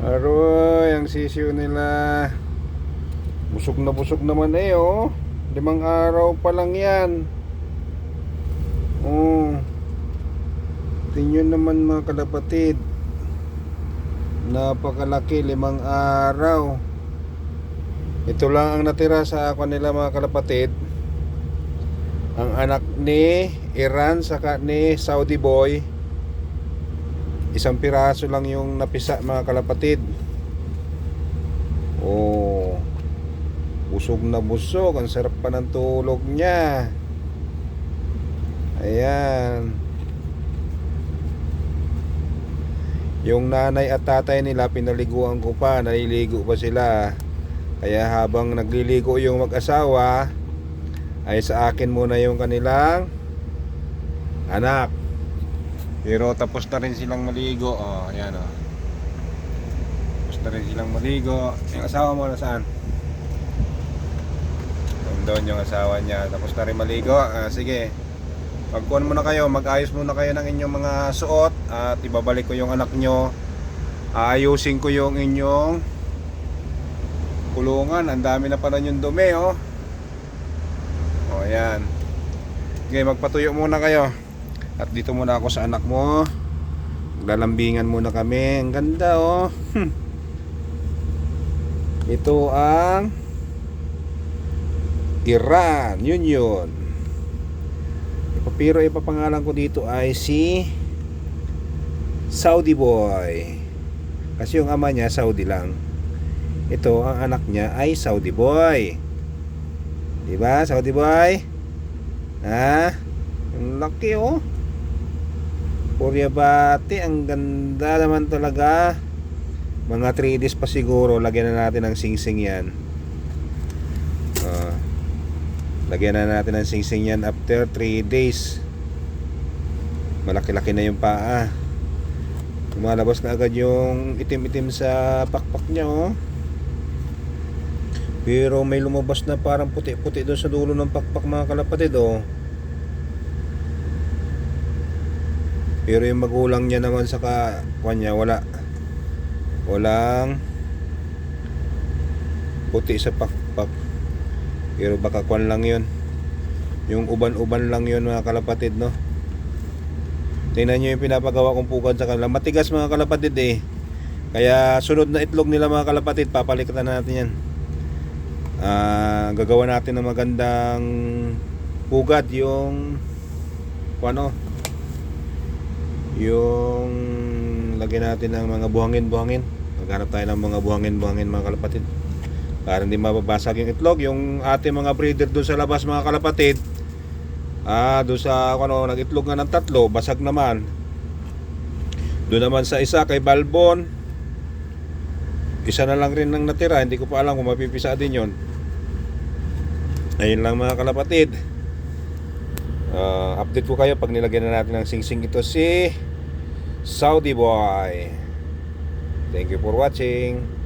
Aroy, ang sisiyo nila. Busog na busog naman eh, oh. Limang araw pa lang yan. Oh. Tingnan naman mga kalapatid. Napakalaki, limang araw. Ito lang ang natira sa ako nila mga kalapatid. Ang anak ni Iran saka ni Saudi boy. Isang piraso lang yung napisa mga kalapatid. Oh. Busog na busog. Ang sarap pa ng tulog niya. Ayan. Yung nanay at tatay nila pinaliguan ko pa. Naliligo pa sila. Kaya habang nagliligo yung mag-asawa ay sa akin muna yung kanilang anak. Pero tapos na rin silang maligo. Oh, ayan oh. Tapos na rin silang maligo. Yung asawa mo nasaan? Doon yung asawa niya. Tapos na rin maligo. Ah, sige. Magkuhan muna kayo. Mag-ayos muna kayo ng inyong mga suot. At ibabalik ko yung anak nyo. Aayusin ko yung inyong kulungan. Ang dami na pala yung dumi oh. Oh, ayan. Okay, magpatuyo muna kayo. At dito muna ako sa anak mo. Lalambingan muna kami. Ang ganda oh. Hmm. Ito ang Iran. Yun yun. Pero ipapangalan ko dito ay si Saudi boy. Kasi yung ama niya Saudi lang. Ito ang anak niya ay Saudi boy. Diba? Saudi boy? Ha? Ang laki oh. Kuryabati, ang ganda naman talaga. Mga 3 days pa siguro, lagyan na natin ng singsing yan. Ah. lagyan na natin ng singsing yan after 3 days. Malaki-laki na yung paa. Lumalabas na agad yung itim-itim sa pakpak niya oh. Pero may lumabas na parang puti-puti doon sa dulo ng pakpak mga kalapatid oh. Pero yung magulang niya naman sa ka, kanya wala. Walang puti sa pakpak. Pero baka kwan lang yun. Yung uban-uban lang yun mga kalapatid no. Tingnan nyo yung pinapagawa kong pugad sa kanila. Matigas mga kalapatid eh. Kaya sunod na itlog nila mga kalapatid, papalitan natin yan. Ah, gagawa natin ng magandang pugad yung ano yung lagyan natin ng mga buhangin-buhangin. Maghanap tayo ng mga buhangin-buhangin mga kalapatid. Para hindi mababasag yung itlog. Yung ating mga breeder doon sa labas mga kalapatid. Ah, doon sa ano, nag-itlog nga ng tatlo, basag naman. Doon naman sa isa kay Balbon. Isa na lang rin nang natira. Hindi ko pa alam kung mapipisa din yon. Ayun lang mga kalapatid. Ah, update ko kayo pag nilagyan na natin ng singsing ito si Saudi Boy. Thank you for watching.